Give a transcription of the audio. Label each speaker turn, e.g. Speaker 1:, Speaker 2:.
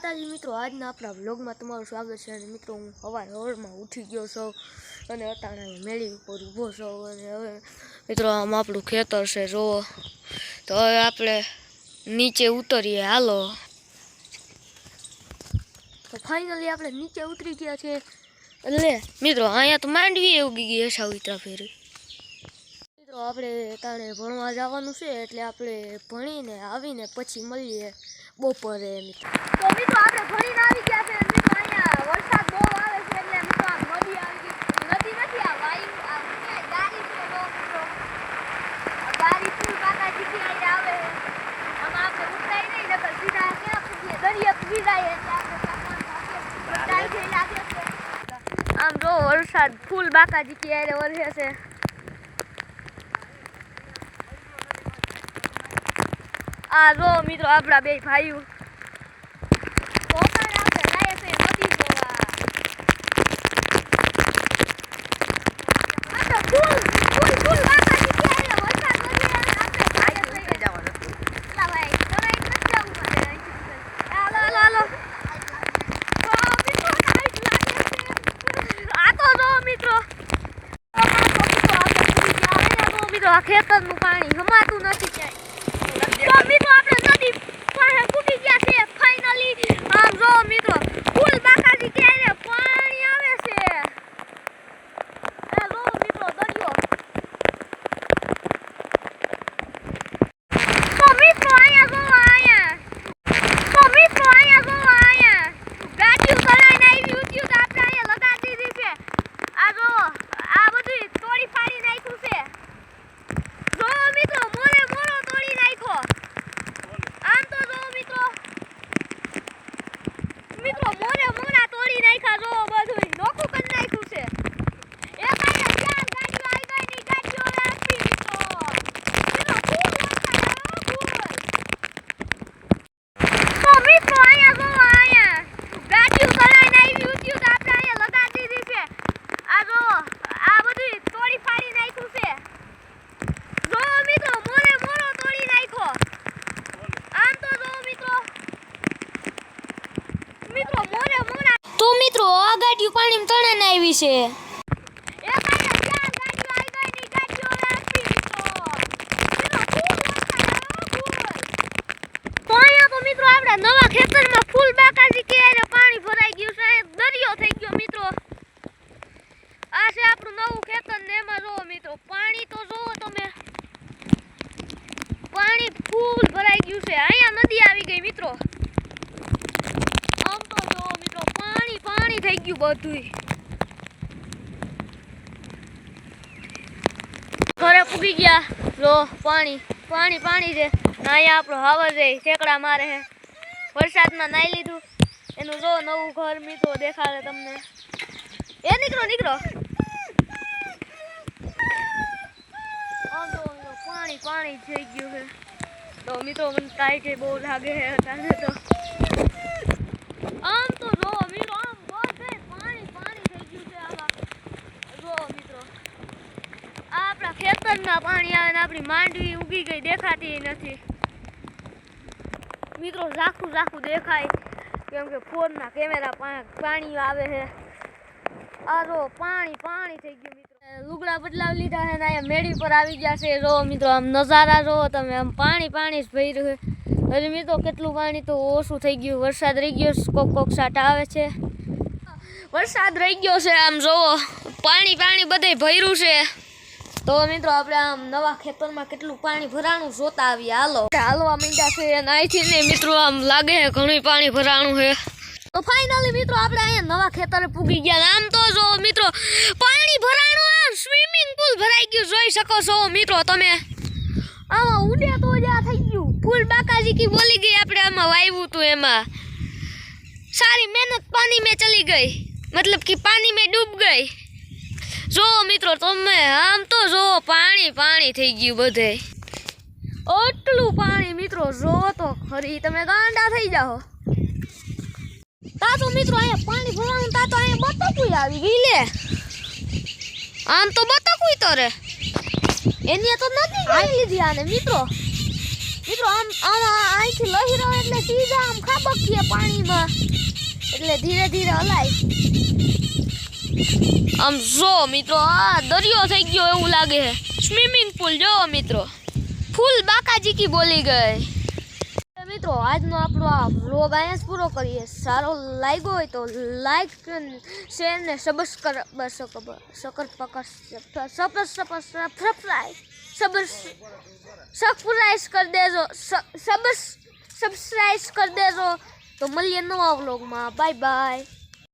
Speaker 1: માતાજી, મિત્રો, આજના આપણા વ્લોગમાં તમારું સ્વાગત છે અને મિત્રો, હું હવાર સવારમાં ઉઠી ગયો છું અને અટાણે મેળી ઉપર ઊભો છું અને હવે, મિત્રો, આમ આપણું ખેતર છે, જુઓ. તો હવે આપણે નીચે ઉતરીએ. હાલો. તો ફાઇનલી આપણે નીચે ઉતરી ગયા છે એટલે મિત્રો, અહીંયા તો માંડવી ઉગી ગઈ હશે ઉતરા ફેરી. મિત્રો, આપણે તાણે ભણવા જવાનું છે એટલે આપણે ભણીને આવીને પછી મળીએ. બપોરે મિત્રો તો મિત્રો આપણે ભણીને આવી ગયા છે. મિત્રો અહીંયા વરસાદ બહુ આવે છે એટલે મિત્રો આ નદી આવી ગઈ. નદી નથી આ વાયુ આ ગાડી છે બહુ મિત્રો ગાડી ફૂલ કાકા જીતી અહીં આવે. આમાં આપણે ઉતારી નહીં નકર સીધા ક્યાં પૂગીએ દરિયા પૂગી જાય એટલે આપણે આમ જો વરસાદ ફૂલ બાકાજી ક્યારે વરસે છે. આ જો મિત્રો આપણા બે ભાઈઓ ખેતરનું પાણી હમાતું નથી ક્યાંય તો મિત્રો આપણે નદી પાસે ગયા છે ફાઇનલી જો મિત્રો ફૂલ બાકાજી ક્યારે પાણી આવે છે આ જો મિત્રો દરિયો તો મિત્રો અહીંયા જો અહીંયા તો મિત્રો અહીંયા જો અહીંયા ગાડીઓ ચલાવીને આવી ઉઠ્યું તો આપણે અહીંયા લગાડી દીધી છે આ જો આ બધું તોડી ફાડી નાખ્યું છે જો મિત્રો મોરે મોરો તોડી નાખ્યો આમ તો જો મિત્રો મિત્રો મોરે મોરા તોડી નાખ્યા જો બધું નોખું કરી નાખ્યું છે એ કાંઈ ચાર ગાડીઓ આવી ગઈ ની ગાડીઓ હવે આપી મિત્રો મિત્રો ફૂલ વરસાદ ફૂલ તો મિત્રો અહીંયા જો અહીંયા ગાડીઓ ચલાવીને આવી ઉઠ્યું તો આપણે અહીંયા લગાડી દીધી છે આ જો આ બધું તોડી ફાડી નાખ્યું છે જો મિત્રો મોરે મોરો તોડી નાખ્યો આમ તો જો મિત્રો મિત્રો મોરે મોરા
Speaker 2: તો મિત્રો આ ગાડીઓ પાણીમાં તણાને આવી છે
Speaker 1: એ કાંઈ ચાર ગાડીઓ આવી ગઈ ની ગાડીઓ હવે આપી મિત્રો મિત્રો ફૂલ વરસાદ ફૂલ તો અહીંયા તો મિત્રો આપણા નવા ખેતરમાં ફૂલ બાકાજી ક્યારે પાણી ભરાઈ ગયું છે. દરિયો થઈ ગયો મિત્રો. આ છે આપણું નવું ખેતર ને એમાં જોવો મિત્રો, પાણી તો જોવો તમે. પાણી ફૂલ ભરાઈ ગયું છે. અહીંયા નદી આવી ગઈ મિત્રો આમ તો જોવો મિત્રો પાણી પાણી થઈ ગયું બધું ઘરે પૂગી ગયા. જો પાણી પાણી પાણી છે. અહીંયા આપણો હાવર છે, ઠેકડા મારે છે. વરસાદમાં નાઈ લીધું. એનું જો નવું ઘર મિત્રો દેખાડે તમને. એ નીકળો નીકળો. પાણી પાણી થઈ ગયું છે. તો મિત્રો, મને ટાઈટ બહુ લાગે છે તો આમ તો જો મિત્રો આમ બધે પાણી પાણી થઈ ગયું છે આમાં જો મિત્રો આ આપણા પાણી આવે ને આપણી માંડવી ઉગી ગઈ, દેખાતી નથી. મિત્રો, ઝાખું ઝાખું દેખાય. કેમ કે ફોનના કેમેરા પાણી આવે છે. આ જો પાણી પાણી થઈ ગયું, મિત્રો. લુગડા બદલાવી લીધા છે અહીંયા મેળી પર આવી ગયા છે. રો મિત્રો, આમ નજારા રો તમે આમ પાણી પાણી જ ભર્યું રહ્યું હજી, મિત્રો, કેટલું પાણી તો ઓછું થઈ ગયું. વરસાદ રહી ગયો, કોક કોક સાટ આવે છે. વરસાદ રહી ગયો છે, આમ જોવો પાણી પાણી બધે ભર્યું છે. તો મિત્રો, આપણે આમ નવા ખેતરમાં કેટલું પાણી ભરાણું જોતા આવીએ. હાલો. હાલવા મીંડા છે નાઈથી અહીંથી ને મિત્રો, આમ લાગે છે ઘણું પાણી ભરાણું છે. તો ફાઇનલી મિત્રો, આપણે અહીંયા નવા ખેતરે પૂગી ગયા. આમ તો જો મિત્રો, પાણી ભરાણું આમ સ્વિમિંગ પુલ ભરાઈ ગયું, જોઈ શકો છો મિત્રો તમે. આમાં ઉડે તો જ્યાં થઈ ગયું. ફૂલ બાકાજી કી બોલી ગઈ આપણે આમાં વાવ્યું હતું એમાં. સારી મહેનત પાણી મેં ચલી ગઈ. મતલબ કે પાણી મેં ડૂબ ગઈ. જો મિત્રો તમે આમ તો જો પાણી પાણી થઈ ગયું બધે. આટલું પાણી મિત્રો જો તો ખરી તમે ગાંડા થઈ જાઓ. તા તો મિત્રો અહીંયા પાણી ભરવાનું તા તો અહીંયા બતકુઈ આવી ગઈ લે. આમ તો બતકુઈ તો રે. એની તો નથી આવી લીધી આને મિત્રો. મિત્રો આમ આમ અહીંથી રહ્યો એટલે સીધા આમ ખાબકીએ પાણીમાં. એટલે ધીરે ધીરે હલાય. આમ જો મિત્રો, આ દરિયો થઈ ગયો એવું લાગે છે. સ્વિમિંગ પુલ જો મિત્રો. ફૂલ બાકાજીકી બોલી ગઈ. મિત્રો, આજનો આપણો આ વ્લોગ અહીંયા જ પૂરો કરીએ. સારો લાગ્યો હોય તો લાઈક શેર ને સબસ્ક્રાઈબ સકર પકડ સબર સબર સબસ્ક્રાઈબ સબર સબસ્ક્રાઈબ કરી દેજો સબર સબસ્ક્રાઈબ કરી દેજો. તો મળીએ નવા વ્લોગમાં બાય બાય